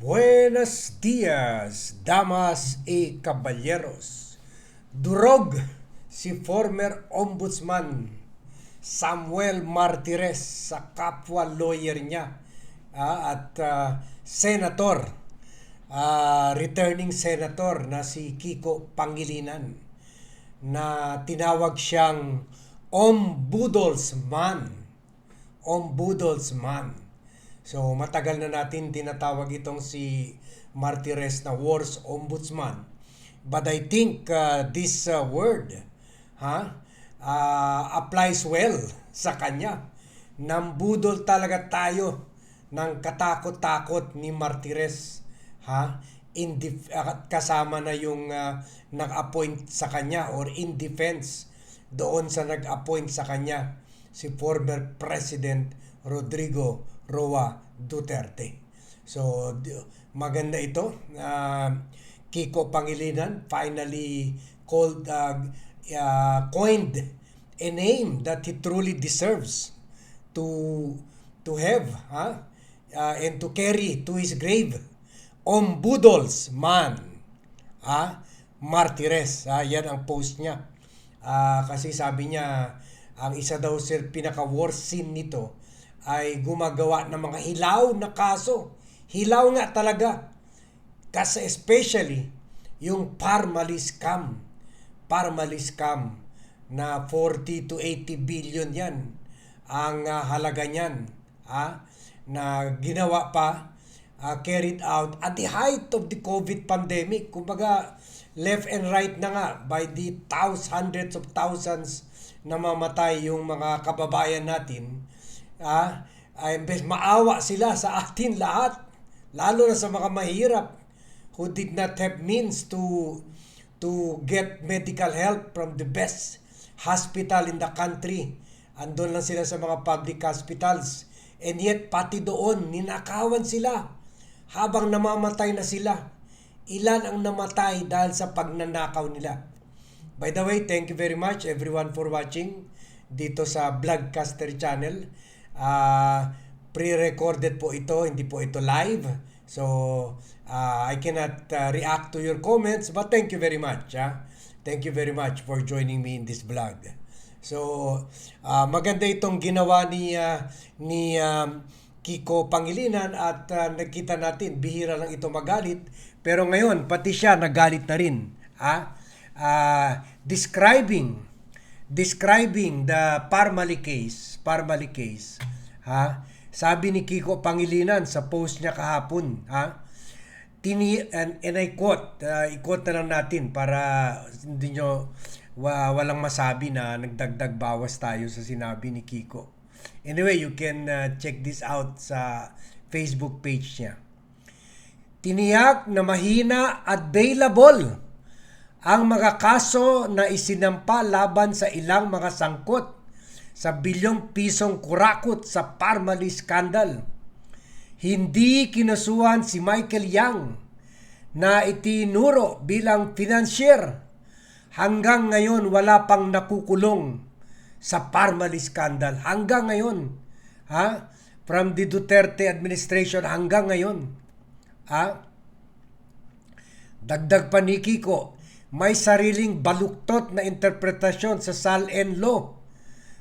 Buenos dias, damas y caballeros. Durog si former ombudsman Samuel Martires sa kapwa lawyer niya ah, at ah, senator, ah, returning senator na si Kiko Pangilinan na tinawag siyang ombudsman. Ombudsman. So matagal na natin tinatawag itong si Martires na Wars Ombudsman. But I think uh, this uh, word ha, uh, applies well sa kanya. Nambudol talaga tayo ng katakot-takot ni Martires ha in def- at kasama na yung uh, nag-appoint sa kanya or in defense doon sa nag-appoint sa kanya si former President Rodrigo Roa Duterte. So maganda ito. Uh, Kiko Pangilinan finally called uh, uh, coined a name that he truly deserves to to have ha? Uh, and to carry to his grave. Ombudols man ha? Martires ha? Yan ang post niya. Ah, kasi sabi niya ang isa daw sir pinaka worst sin nito ay gumagawa ng mga hilaw na kaso. Hilaw nga talaga. Kasi especially yung Parmali scam. Parmali scam na 40 to 80 billion yan ang ah, halaga niyan ah, na ginawa pa ah, carried out at the height of the COVID pandemic. Kumbaga left and right na nga by the thousands hundreds of thousands na mamatay yung mga kababayan natin ah, ay imbes maawa sila sa atin lahat lalo na sa mga mahirap who did not have means to to get medical help from the best hospital in the country. Andun lang sila sa mga public hospitals. And yet, pati doon, ninakawan sila. Habang namamatay na sila. Ilan ang namatay dahil sa pagnanakaw nila. By the way, thank you very much everyone for watching dito sa Vlogcaster channel. Ah, pre-recorded po ito, hindi po ito live. So, ah, I cannot ah, react to your comments, but thank you very much. ah. Thank you very much for joining me in this vlog. So, ah, maganda itong ginawa ni ah, ni um, Kiko Pangilinan at ah, nakita natin bihira lang ito magalit pero ngayon pati siya nagalit na rin ah Ah, describing describing the Parmali case Parmali case ha? Sabi ni Kiko Pangilinan sa post niya kahapon ha? Tini and, and I quote uh, i-quote na lang natin para hindi nyo wa, walang masabi na nagdagdag bawas tayo sa sinabi ni Kiko. Anyway you can uh, check this out sa Facebook page niya. Tiniyak na mahina at bailable ang mga kaso na isinampa laban sa ilang mga sangkot sa bilyong pisong kurakot sa Parmali scandal. Hindi kinasuhan si Michael Yang na itinuro bilang financier. Hanggang ngayon wala pang nakukulong sa Parmali scandal. Hanggang ngayon. Ha? From the Duterte administration hanggang ngayon. Ha? Dagdag pa ni Kiko, may sariling baluktot na interpretasyon sa SALN law.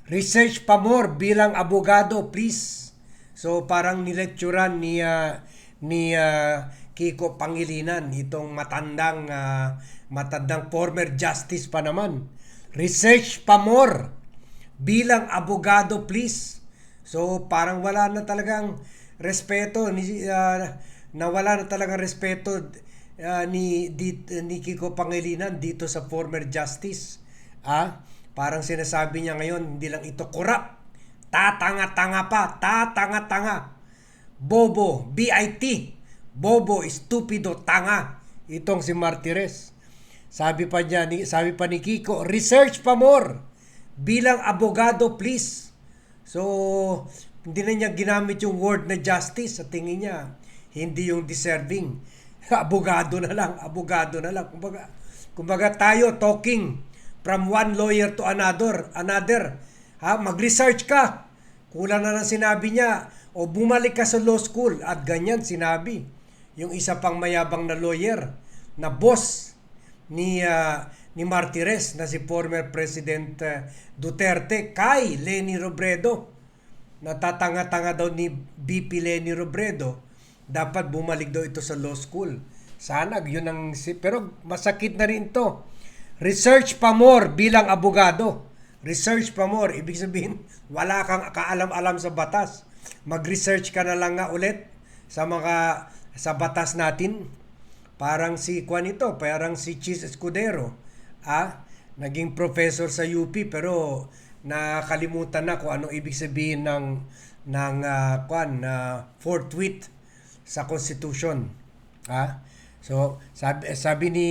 Research pa more bilang abogado, please. So parang nilecturan ni ah, ni ah, Kiko Pangilinan itong matandang ah, matandang former justice pa naman. Research pa more bilang abogado, please. So parang wala na talagang respeto ni ah, nawala na talagang respeto uh, ni, di, ni Kiko Pangilinan dito sa former justice. Ah, parang sinasabi niya ngayon, hindi lang ito corrupt. Tatanga-tanga pa, tatanga-tanga. Bobo, BIT. Bobo, stupido, tanga. Itong si Martires. Sabi pa niya, ni, sabi pa ni Kiko, research pa more. Bilang abogado, please. So, hindi na niya ginamit yung word na justice sa tingin niya. Hindi yung deserving abogado na lang, abogado na lang. Kumbaga, kumbaga tayo talking from one lawyer to another, another. Ha, mag-research ka. Kulang na lang sinabi niya o bumalik ka sa law school at ganyan sinabi. yung isa pang mayabang na lawyer na boss ni ah, ni Martires na si former President ah, Duterte kay Leni Robredo. Natatanga-tanga daw ni BP Leni Robredo. Dapat bumalik daw ito sa law school. Sana yun ang pero masakit na rin to. Research pa more bilang abogado. Research pa more. Ibig sabihin, wala kang kaalam-alam sa batas. Mag-research ka na lang nga ulit sa mga sa batas natin. Parang si Juan ito, parang si Chis Escudero. Ah, naging professor sa UP pero nakalimutan na kung ano ibig sabihin ng ng uh, Juan na forthwith sa Constitution. Ah, so sabi, sabi ni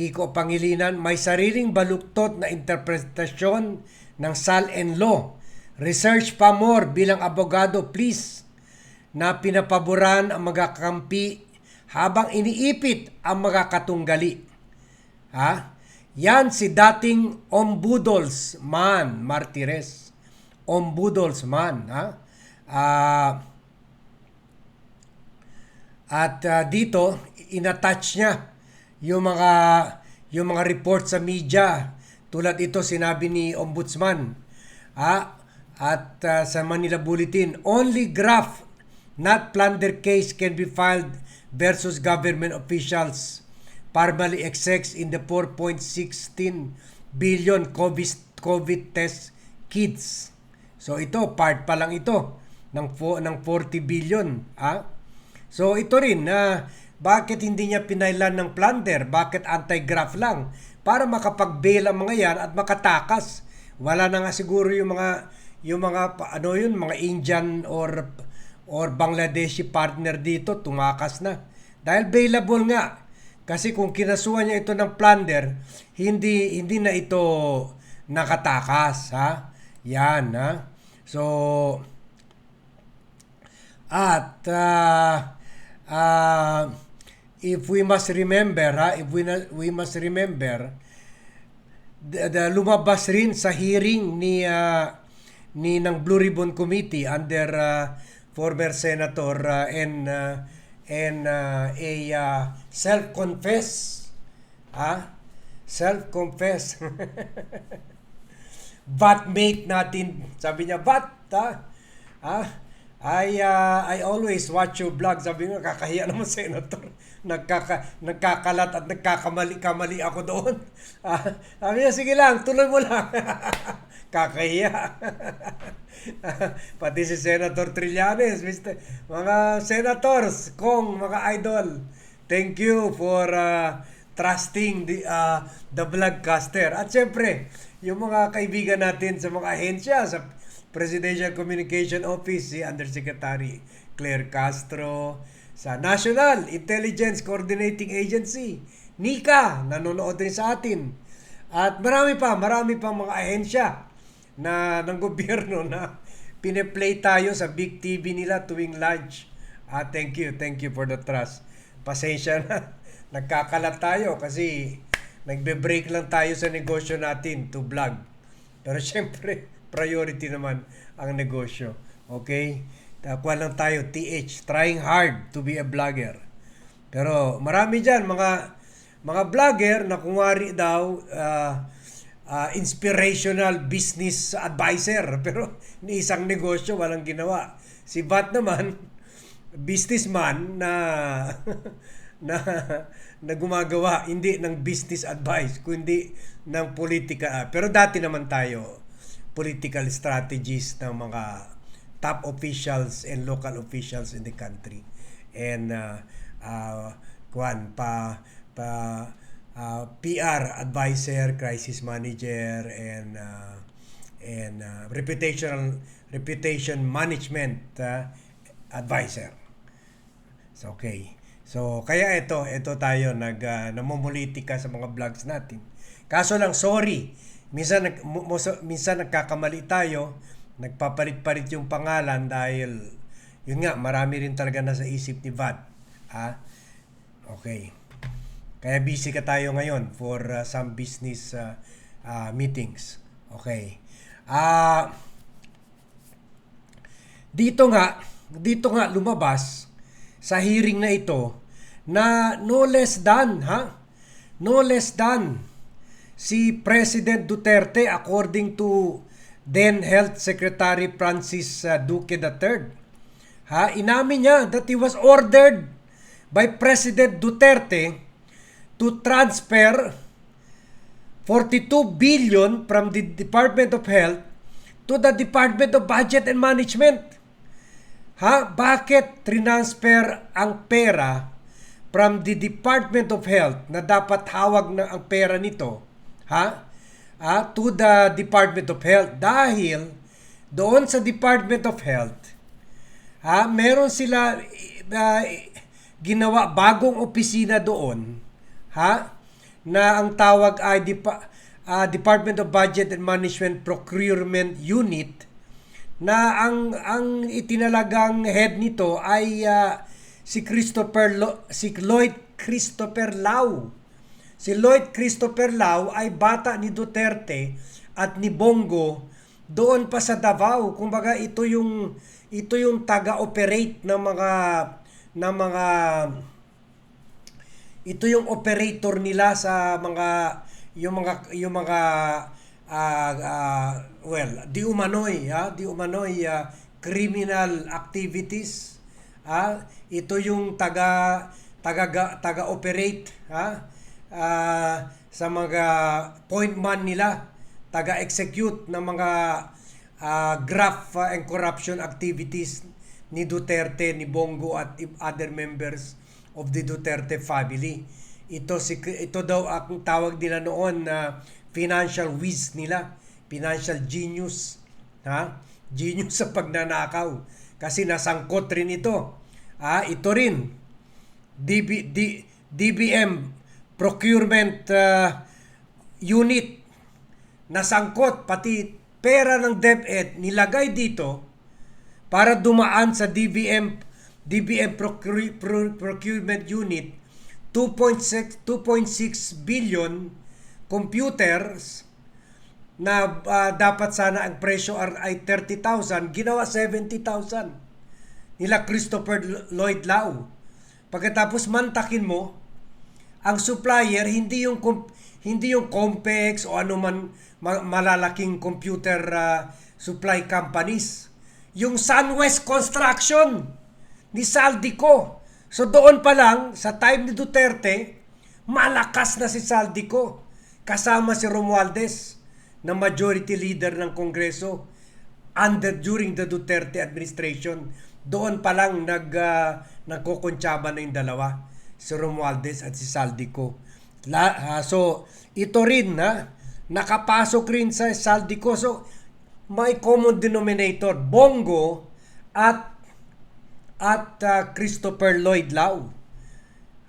Kiko Pangilinan, may sariling baluktot na interpretasyon ng SAL and law. Research pa more bilang abogado, please, na pinapaboran ang mga habang iniipit ang mga katunggali. Ha? Yan si dating Ombudsman man, Martires. Ombudsman, ha? Ah, at ah, dito, inattach niya yung mga yung mga report sa media. Tulad ito sinabi ni Ombudsman. Ah, at ah, sa Manila Bulletin, only graph not plunder case can be filed versus government officials formally execs in the 4.16 billion COVID, COVID test kits. So ito, part pa lang ito ng, ng 40 billion. Ah? So ito rin na bakit hindi niya pinailan ng plunder? Bakit anti-graph lang? Para makapag-bail ang mga yan at makatakas. Wala na nga siguro yung mga yung mga ano yun, mga Indian or or Bangladeshi partner dito tumakas na. Dahil bailable nga. Kasi kung kinasuhan niya ito ng plunder, hindi hindi na ito nakatakas, ha? Yan, ha? So, at ah, ah, if we must remember, ha, if we, we must remember, the, the lumabas rin sa hearing ni ah, ni ng Blue Ribbon Committee under ah, former senator ah, and ah, and ah, a ah, self-confess ah self-confess. Batmate natin. Sabi niya bat ha ah I ah, I always watch your vlog. Sabi nga kakahiya naman senator. Nagkaka nagkakalat at nagkakamali-kamali ako doon. Ah, sabi niya sige lang tuloy mo lang. Kakahiya. Pati si Senator Trillanes Mr. mga senators kong mga idol. Thank you for ah, trusting the ah, the vlogcaster. At syempre yung mga kaibigan natin sa mga ahensya sa Presidential Communication Office si Undersecretary Claire Castro. Sa National Intelligence Coordinating Agency NICA nanonood rin sa atin. At marami pa marami pa mga ahensya na ng gobyerno na pineplay tayo sa big TV nila tuwing lunch. Ah thank you thank you for the trust. Pasensya na nagkakalat tayo kasi nagbe-break lang tayo sa negosyo natin to vlog. Pero syempre priority naman ang negosyo. Okay? Kuha lang tayo TH trying hard to be a vlogger. Pero marami dyan mga mga vlogger na kungwari daw ah, ah, inspirational business advisor pero ni isang negosyo walang ginawa. Si Bat naman businessman na na na gumagawa. Hindi ng business advice kundi ng politika. Pero dati naman tayo political strategies ng mga top officials and local officials in the country and uh, uh, kuan pa pa uh, PR advisor crisis manager and uh, and uh, reputational reputation management uh, advisor So, okay. So, kaya ito, ito tayo nag uh, namumulitika sa mga vlogs natin. Kaso lang, sorry. Minsan, nag, minsan nagkakamali tayo. Nagpapalit-palit yung pangalan dahil, yun nga, marami rin talaga nasa isip ni Vad. Ah, okay. Kaya busy ka tayo ngayon for uh, some business uh, uh, meetings. Okay. Ah, dito nga, dito nga lumabas sa hearing na ito na no less than, ha? No less than si President Duterte according to then Health Secretary Francis uh, Duque III. Ha, inamin niya that he was ordered by President Duterte to transfer 42 billion from the Department of Health to the Department of Budget and Management. Ha? Bakit transfer ang pera from the Department of Health na dapat hawag na ang pera nito ha? Ah, to the Department of Health dahil doon sa Department of Health ha, meron sila uh, ginawa bagong opisina doon ha na ang tawag ay Depa- ah, Department of Budget and Management Procurement Unit na ang ang itinalagang head nito ay ah, si Christopher Lo- si Lloyd Christopher Lau. Si Lloyd Christopher Lau ay bata ni Duterte at ni Bongo doon pa sa Davao. Kumbaga ito yung ito yung taga-operate ng mga ng mga ito yung operator nila sa mga yung mga yung mga ah, ah, well di umanoy ha di umanoy ah, criminal activities ha ito yung taga taga taga operate ha ah, sa mga point man nila taga execute ng mga ah, graft and corruption activities ni Duterte ni Bongo at other members of the Duterte family. Ito si ito daw ang tawag nila noon na financial whiz nila, financial genius, ha? Genius sa pagnanakaw kasi nasangkot rin ito. Ah, ito rin DB, D, DBM procurement ah, unit nasangkot pati pera ng DepEd nilagay dito para dumaan sa DBM DBM Procure- Pro- Procurement Unit 2.6 2.6 billion computers na ah, dapat sana ang presyo ay 30,000 ginawa 70,000 nila Christopher Lloyd Lau. Pagkatapos mantakin mo ang supplier hindi yung hindi yung Compex o man ma- malalaking computer ah, supply companies yung Sunwest Construction ni Saldico. So doon pa lang sa time ni Duterte, malakas na si Saldico kasama si Romualdez na majority leader ng Kongreso under during the Duterte administration. Doon pa lang nag uh, nagkokontsaba na yung dalawa, si Romualdez at si Saldico. La, ah, so ito rin na nakapasok rin sa Saldico. So may common denominator, Bongo at at uh, Christopher Lloyd Lau.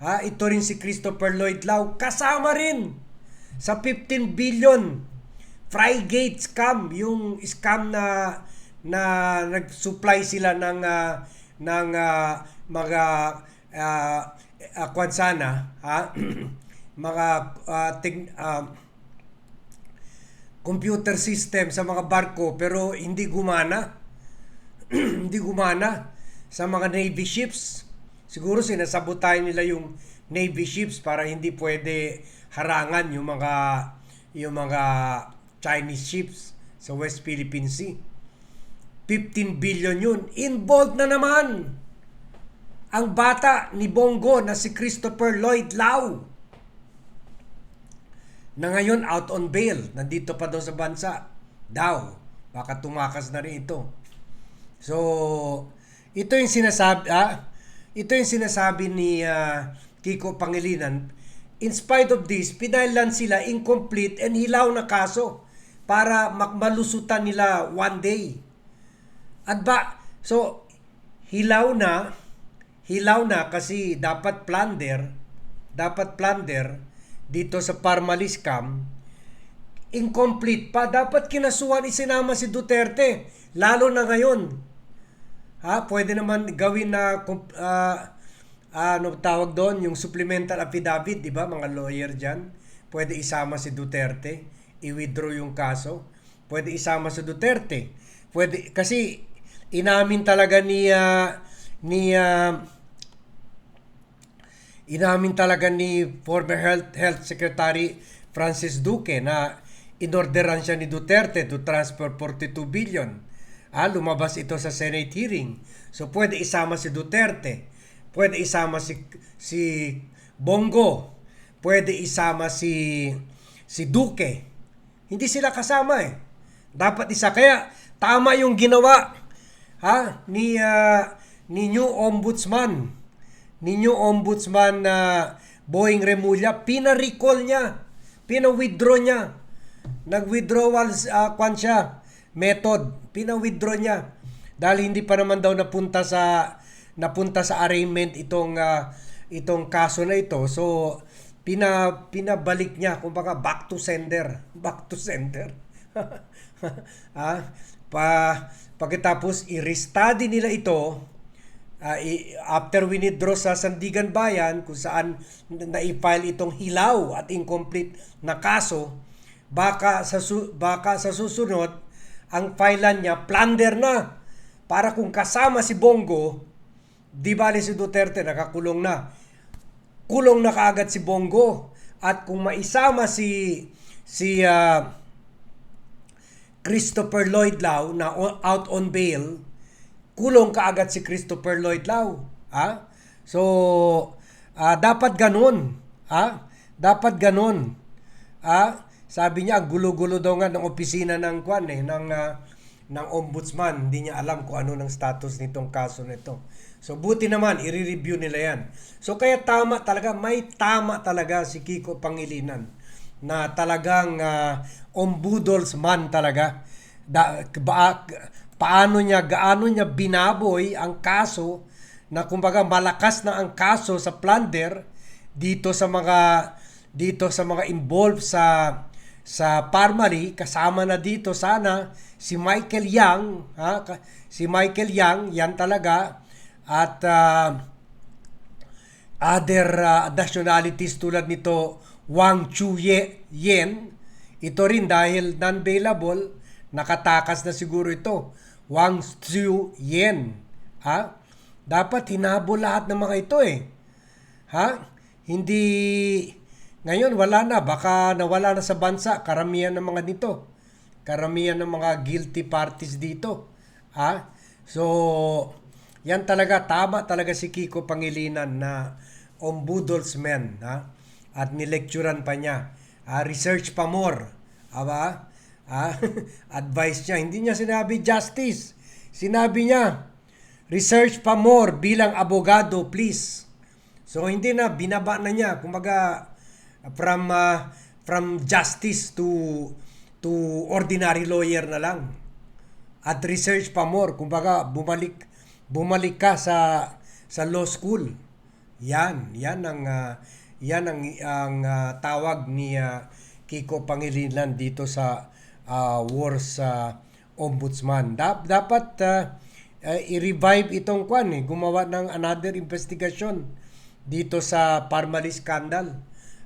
Ha, ito rin si Christopher Lloyd Lau kasama rin sa 15 billion Frygate scam, yung scam na na nag-supply sila ng ah, ng ah, mga uh, sana, ha? mga ah, tig- ah, computer system sa mga barko pero hindi gumana. hindi gumana sa mga Navy ships. Siguro sinasabotayan nila yung Navy ships para hindi pwede harangan yung mga yung mga Chinese ships sa West Philippine Sea. 15 billion yun. Involved na naman ang bata ni Bongo na si Christopher Lloyd Lau na ngayon out on bail. Nandito pa doon sa bansa. Daw. Baka tumakas na rin ito. So, ito yung sinasabi, ah, ito yung sinasabi ni ah, Kiko Pangilinan. In spite of this, pinailan sila incomplete and hilaw na kaso para makmalusutan nila one day. At ba, so, hilaw na, hilaw na kasi dapat plunder, dapat plunder dito sa Parmalis Scam, incomplete pa. Dapat kinasuhan isinama si Duterte, lalo na ngayon. Ha, pwede naman gawin na uh, ano tawag doon, yung supplemental affidavit, di ba, mga lawyer diyan. Pwede isama si Duterte, i-withdraw yung kaso. Pwede isama si Duterte. Pwede kasi inamin talaga ni uh, ni uh, inamin talaga ni former Health, Health Secretary Francis Duque na inorderan siya ni Duterte to transfer 42 billion. Ah, lumabas ito sa Senate hearing. So pwede isama si Duterte, pwede isama si si Bongo, pwede isama si si Duque. Hindi sila kasama eh. Dapat isa kaya tama yung ginawa ha ni ah, ni new ombudsman ni new ombudsman na Boeing Remulla pina-recall niya pina-withdraw niya. Nag-withdrawal uh, kwan siya method pina-withdraw niya. Dahil hindi pa naman daw napunta sa napunta sa arraignment itong ah, itong kaso na ito. So pina pinabalik niya kumbaga back to sender back to sender. Ah pa pagkatapos i-restudy nila ito i- after withdraw sa Sandigan Bayan kung saan na-file itong hilaw at incomplete na kaso baka sa su- baka sa susunod ang filean niya plunder na. Para kung kasama si Bongo di bali si Duterte nakakulong na. Kulong na kaagad si Bongo. At kung maisama si si ah, Christopher Lloyd Lau na out on bail, kulong kaagad si Christopher Lloyd Lau. Ha? So, ah, dapat ganun. Ha? Dapat ganun. Ha? Sabi niya, ang gulo-gulo daw nga ng opisina ng kwan eh, ng, ah, ng ombudsman. Hindi niya alam kung ano ng status nitong kaso nito. So, buti naman, i-review nila yan. So, kaya tama talaga, may tama talaga si Kiko Pangilinan na talagang uh, ombudsman talaga. Da, ba, paano niya, gaano niya binaboy ang kaso na kumbaga malakas na ang kaso sa plunder dito sa mga dito sa mga involved sa sa Parmali kasama na dito sana si Michael Yang ha si Michael Yang yan talaga at ah, other uh, nationalities tulad nito Wang Chuye Yen. Ito rin dahil non-bailable, nakatakas na siguro ito. Wang Chu Yen. Ha? Dapat hinabol lahat ng mga ito eh. Ha? Hindi ngayon wala na baka nawala na sa bansa karamihan ng mga nito. Karamihan ng mga guilty parties dito. Ha? So yan talaga tama talaga si Kiko Pangilinan na ombudsman ha at nilekturan pa niya Ah, research pa more aba ah, advice niya. Hindi niya sinabi justice. Sinabi niya research pa more bilang abogado please. So hindi na binaba na niya. Kumbaga from ah, from justice to to ordinary lawyer na lang. At research pa more. Kumbaga bumalik bumalik ka sa sa law school. Yan. Yan ang ah, yan ang ang ah, tawag ni ah, Kiko Pangilinan dito sa ah, Wars sa Ombudsman. Dap, dapat ah, ah, i-revive itong kwan eh. Gumawa ng another investigation dito sa Parmali scandal.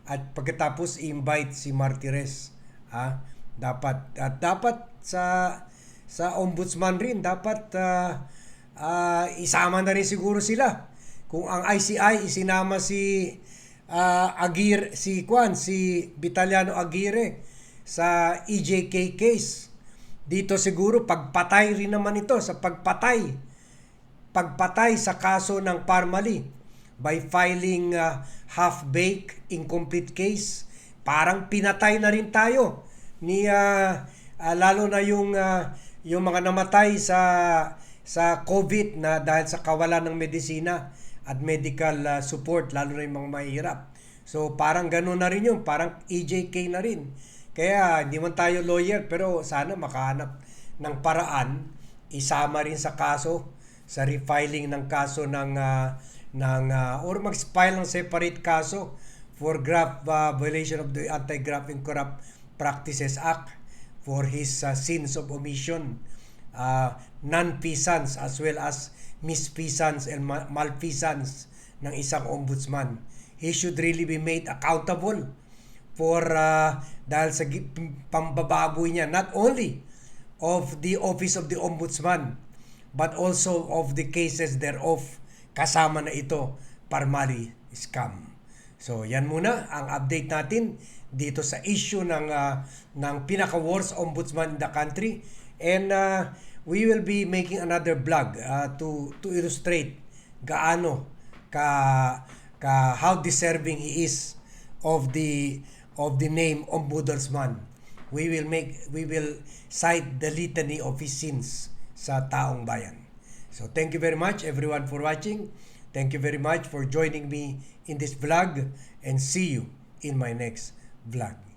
At pagkatapos i-invite si Martires ah dapat at dapat sa sa ombudsman rin dapat ah, ah, isama na rin siguro sila. Kung ang ICI isinama si ah, Agir si Kwan si Vitaliano Aguirre sa EJK case. Dito siguro pagpatay rin naman ito sa pagpatay. Pagpatay sa kaso ng Parmali by filing uh, half-baked incomplete case. Parang pinatay na rin tayo ni uh, uh, lalo na yung uh, yung mga namatay sa sa COVID na dahil sa kawalan ng medisina at medical uh, support lalo na yung mga mahirap so parang gano'n na rin yung parang EJK na rin kaya hindi man tayo lawyer pero sana makahanap ng paraan isama rin sa kaso sa refiling ng kaso ng ah, ng ah, or mag-file ng separate kaso for graft ah, violation of the Anti-Graft and Corrupt Practices Act for his ah, sins of omission uh, non-feasance as well as misfeasance and ma- malfeasance ng isang ombudsman. He should really be made accountable for uh, dahil sa pambababoy niya not only of the office of the ombudsman but also of the cases thereof kasama na ito Parmali scam. So yan muna ang update natin dito sa issue ng ah, ng pinaka worst ombudsman in the country and ah, we will be making another vlog ah, to to illustrate gaano ka ka how deserving he is of the of the name ombudsman. We will make we will cite the litany of his sins sa taong bayan. So thank you very much everyone for watching. Thank you very much for joining me in this vlog and see you in my next vlog.